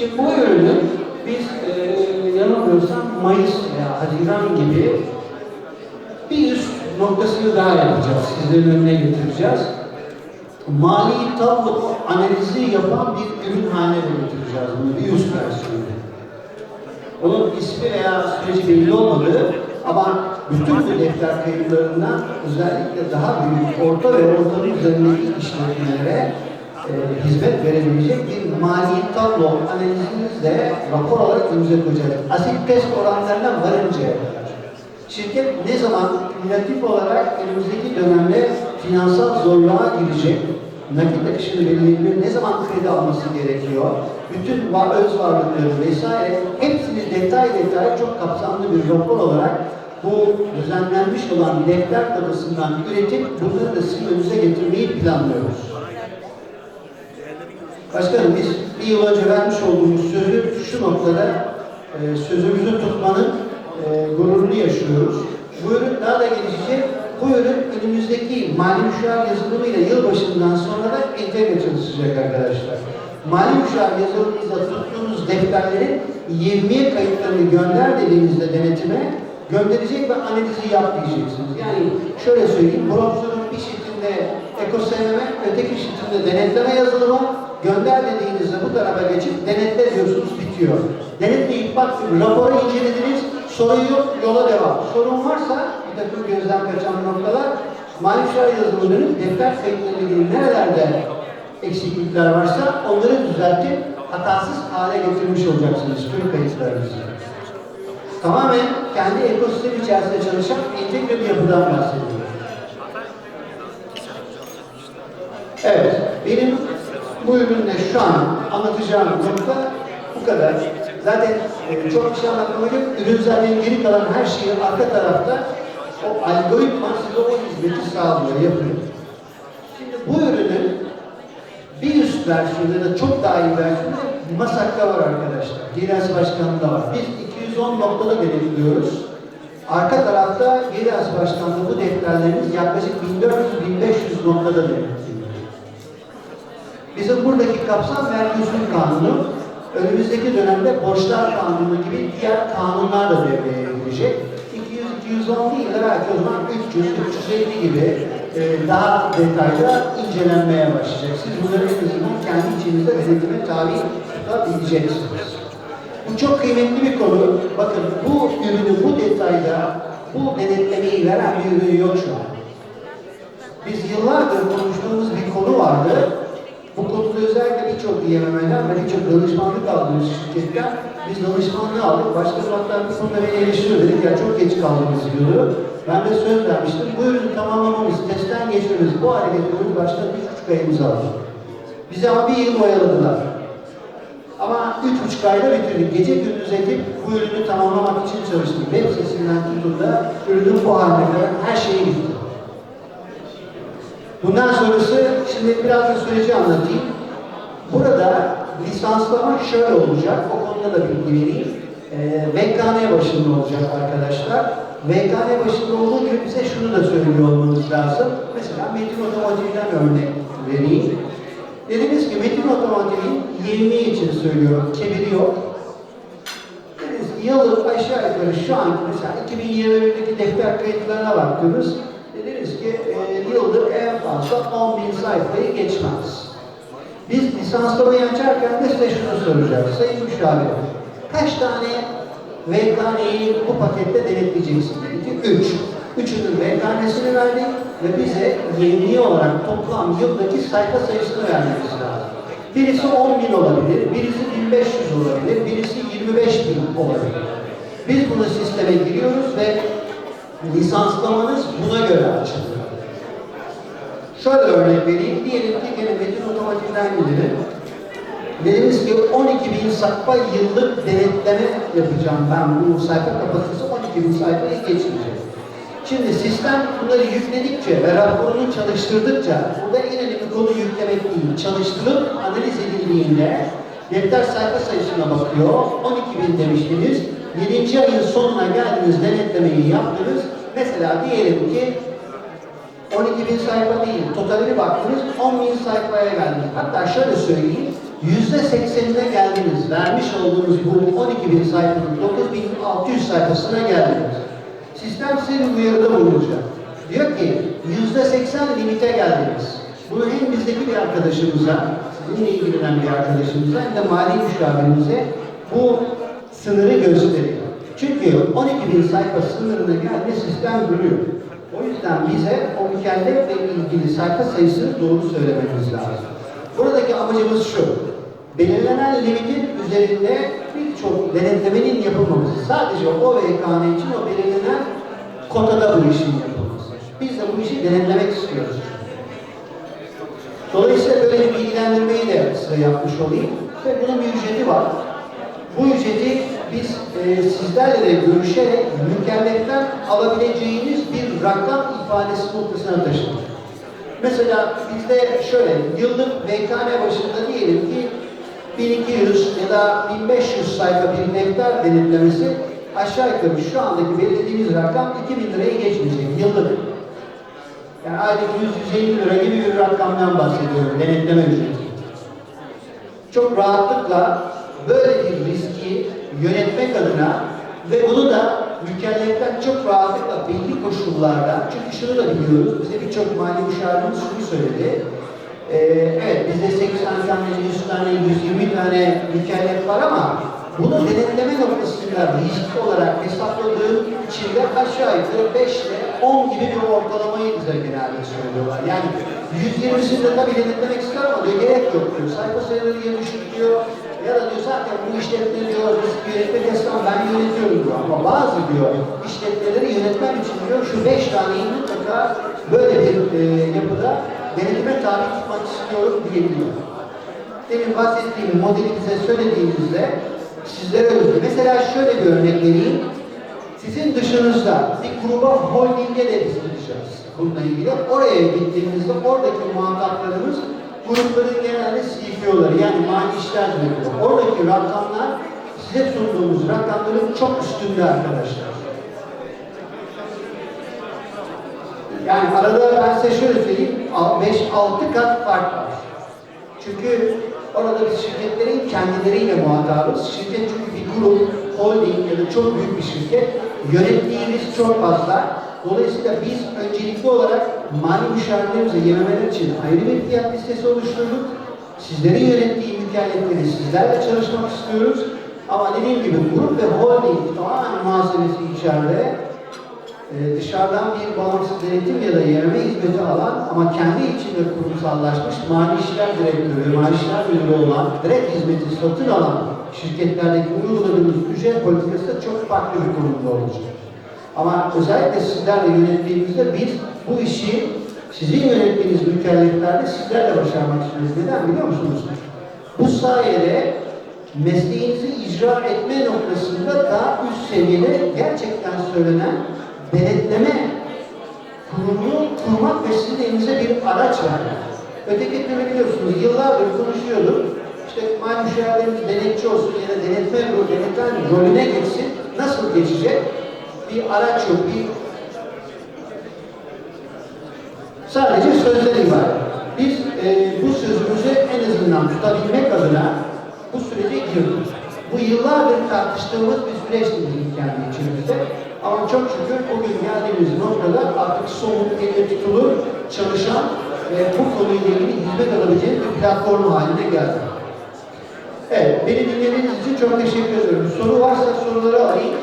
Şimdi bu ürünü biz e, yanılmıyorsam Mayıs veya Haziran gibi bir üst noktasını daha yapacağız. Sizlerin önüne getireceğiz. Mali tablo analizi yapan bir ürün haline getireceğiz bunu bir üst versiyonu. Onun ismi veya süreci belli olmadığı ama bütün bu defter kayıtlarından özellikle daha büyük, orta ve ortanın üzerindeki işletmelere e, hizmet verebilecek bir mali tablo analizimizle rapor olarak önümüze koyacağız. Asit test oranlarına varıncaya kadar. Şirket ne zaman kumülatif olarak önümüzdeki dönemde finansal zorluğa girecek, nakit akışını belirleyebilir, ne zaman kredi alması gerekiyor, bütün var, öz varlıkları vesaire hepsini detay detay çok kapsamlı bir rapor olarak bu düzenlenmiş olan defter tabasından üretip bunları da sizin önünüze getirmeyi planlıyoruz. Başkanım biz bir yıl önce vermiş olduğumuz sözü şu noktada e, sözümüzü tutmanın e, gururunu yaşıyoruz. Bu ürün daha da gelişecek. Bu ürün önümüzdeki mali müşavir yazılımıyla yılbaşından sonra da entegre çalışacak arkadaşlar. Mali müşavir yazılımınızda tuttuğunuz defterlerin 20'ye kayıtlarını gönder dediğinizde denetime gönderecek ve analizi yap diyeceksiniz. Yani şöyle söyleyeyim, Bronzor'un bir şeklinde ekosisteme, öteki şeklinde denetleme yazılımı gönder dediğinizde bu tarafa geçip denetle diyorsunuz bitiyor. Denetleyip baktım, raporu incelediniz, sorun yok, yola devam. Sorun varsa bir takım gözden kaçan noktalar müşavir yazılımının defter kayıtlarıyla ilgili nerelerde eksiklikler varsa onları düzeltip hatasız hale getirmiş olacaksınız tüm kayıtlarınızı. Tamamen kendi ekosistem içerisinde çalışan entegre bir yapıdan bahsediyoruz. Evet, benim bu ürünle şu an anlatacağım nokta bu kadar. Zaten çok bir şey anlatmama yok. Ürün geri kalan her şeyi arka tarafta o algoritma size o hizmeti sağlıyor, yapıyor. Şimdi bu ürünün bir üst versiyonu da çok daha iyi versiyonu Masak'ta var arkadaşlar. Giras Başkanı'nda var. Biz 210 noktada denetliyoruz. Arka tarafta Giras Başkanı'nda bu defterlerimiz yaklaşık 1400-1500 noktada denetliyor. Bizim buradaki kapsam vergi kanunu, önümüzdeki dönemde borçlar kanunu gibi diğer kanunlar da devreye girecek. 200-210 değil de belki o zaman 300-350 gibi e, daha detaylı incelenmeye başlayacak. Siz bunları en azından kendi içinizde denetime tabi tutabileceksiniz. Bu çok kıymetli bir konu. Bakın bu ürünü bu detayda, bu denetlemeyi veren bir ürün yok şu an. Biz yıllardır konuştuğumuz bir konu vardı. Ve birçok danışmanlık aldığımız şirketten biz danışmanlığı aldık. Hatta bir konuda beni eleştiriyor. Dedik ya çok geç kaldınız diyordu. Ben de söz vermiştim. Bu ürünü tamamlamamız, testten geçmemiz, bu hale getirmemiz başta üç buçuk ayımızı aldı. Bizi ama bir yıl oyaladılar. Ama üç buçuk ayda bitirdik. Gece gündüz ekip bu ürünü tamamlamak için çalıştık. Web sitesinden tutun da ürünün bu haline kadar her şeyi bitti. Bundan sonrası, şimdi biraz da süreci anlatayım. Burada lisanslama şöyle olacak, o konuda da bilgi vereyim. Ee, VKN başında olacak arkadaşlar. VKN başında olduğu gibi bize şunu da söylüyor olmanız lazım. Mesela Metin Otomotiv'den örnek vereyim. Dediniz ki Metin Otomotiv'in 20 için söylüyorum, kebiri yok. Dediniz ki yıllık aşağı yukarı şu an mesela 2021'deki defter kayıtlarına baktınız. Dediniz ki e, yıllık en fazla 10 bin sayfayı geçmez. Biz lisanslamayı açarken de size şunu soracağız. Sayın müşavir, kaç tane VKN'yi bu pakette denetleyeceksin? Dedi 3. Üçünün VKN'sini verdik ve bize yevmiye olarak toplam yıldaki sayfa sayısını vermemiz lazım. Birisi 10 bin olabilir, birisi 1500 olabilir, birisi 25 bin olabilir. Biz bunu sisteme giriyoruz ve lisanslamanız buna göre açılıyor. Şöyle örnek vereyim. Diyelim ki gene Metin Otomotiv'den gidelim. Dediniz ki 12 bin sayfa yıllık denetleme yapacağım ben. Bu sayfa kapasitesi 12 bin sayfayı geçmeyecek. Şimdi sistem bunları yükledikçe ve raporunu çalıştırdıkça, burada en önemli konu yüklemek değil, çalıştırıp analiz edildiğinde defter sayfa sayısına bakıyor. 12 bin demiştiniz. 7. ayın sonuna geldiniz, denetlemeyi yaptınız. Mesela diyelim ki 12 bin sayfa değil, totalini baktınız 10 bin sayfaya geldiniz. Hatta şöyle söyleyeyim, yüzde seksenine geldiniz. Vermiş olduğunuz bu 12 bin sayfanın 9600 sayfasına geldiniz. Sistem size bir uyarıda bulunacak. Diyor ki yüzde seksen limite geldiniz. Bunu hem bizdeki bir arkadaşımıza, sizinle ilgilenen bir arkadaşımıza hem de mali müşavirimize bu sınırı gösteriyor. Çünkü 12 bin sayfa sınırına geldi sistem duruyor. O yüzden bize o mükellefle ilgili sayfa sayısını doğru söylememiz lazım. Buradaki amacımız şu. Belirlenen limitin üzerinde birçok denetlemenin yapılmaması. Sadece o VKN için o belirlenen kotada bu işin yapılması. Biz de bu işi denetlemek istiyoruz. Dolayısıyla böyle bir bilgilendirmeyi de size yapmış olayım. Ve bunun bir ücreti var. Bu ücreti biz e, sizlerle görüşerek mükelleften alabileceğiniz bir rakam ifadesi noktasına taşıdık. Mesela bizde şöyle, yıllık VKN başında diyelim ki 1200 ya da 1500 sayfa bir defter denetlemesi aşağı yukarı şu andaki belirlediğimiz rakam 2000 liraya geçmeyecek yıllık. Yani aylık 100-150 lira gibi bir rakamdan bahsediyorum denetleme ücreti. Çok rahatlıkla böyle bir riski yönetmek adına ve bunu da mükelleften çok rahatlıkla belli koşullarda, çünkü şunu da biliyoruz, bize birçok mali müşavirimiz şunu söyledi. Ee, evet bizde 80 tane, 100 tane, 120 tane mükellef var ama bunu denetleme noktasında risk olarak hesapladığım içinde aşağı yukarı 5 ile 10 gibi bir ortalamayı bize genelde söylüyorlar. Yani 120'sini de tabii denetlemek ister ama diyor gerek yok diyor. Sayfa sayıları ya düşük diyor ya da diyor zaten bu işletme diyor risk yönetmek esnaf ben yönetiyorum diyor. Ama bazı diyor işletmeleri yönetmem için diyor şu 5 taneyi mutlaka böyle bir e, yapıda denetime tabi tutmak istiyorum diyebiliyor. Demin bahsettiğim modeli bize söylediğimizde sizlere özgü. Mesela şöyle bir örnek vereyim. Sizin dışınızda bir gruba holdinge de biz gideceğiz bununla ilgili. Oraya gittiğimizde oradaki muhataplarımız grupların genelde CFO'ları yani mali işler müdürü. Oradaki rakamlar size sunduğumuz rakamların çok üstünde arkadaşlar. Yani arada ben size şöyle söyleyeyim, 5-6 kat fark var. Çünkü orada biz şirketlerin kendileriyle muhatabız. Şirket çünkü bir grup, holding ya da çok büyük bir şirket. Yönettiği risk çok fazla. Dolayısıyla biz öncelikli olarak mali müşavirlerimize yememeler için ayrı bir fiyat listesi oluşturduk. Sizlerin yönettiği mükellefleri sizlerle çalışmak istiyoruz. Ama dediğim gibi grup ve holding tamamen muhasebesi içeride ee, dışarıdan bir bağımsız denetim ya da yerime hizmeti alan ama kendi içinde kurumsallaşmış mali işler direktörü mali işler müdürü olan direkt hizmeti satın alan şirketlerdeki uyguladığımız ücret politikası da çok farklı bir konumda olacak. Ama özellikle sizlerle yönettiğimizde biz bu işi sizin yönettiğiniz mükelleflerde sizlerle başarmak istiyoruz. Neden biliyor musunuz? Bu sayede mesleğinizi icra etme noktasında daha üst seviyede gerçekten söylenen denetleme kurumunu kurmak ve sizin elinize bir araç vermek. Öteki türlü biliyorsunuz yıllardır konuşuyorduk. İşte mal denetçi olsun ya da denetme rolü, deneten rolüne geçsin. Nasıl geçecek? Bir araç yok, bir sadece sözler ibaret. Biz e, bu sözümüzü en azından tutabilmek adına bu sürece girdik. Bu yıllardır tartıştığımız bir süreçti bizim kendi içimizde. Ama çok şükür bugün geldiğimiz noktada artık somut, elle tutulur, çalışan ve bu konuyla ilgili hizmet alabileceğiniz bir platform haline geldi. Evet, beni dinlediğiniz için çok teşekkür ediyorum. Soru varsa soruları alayım.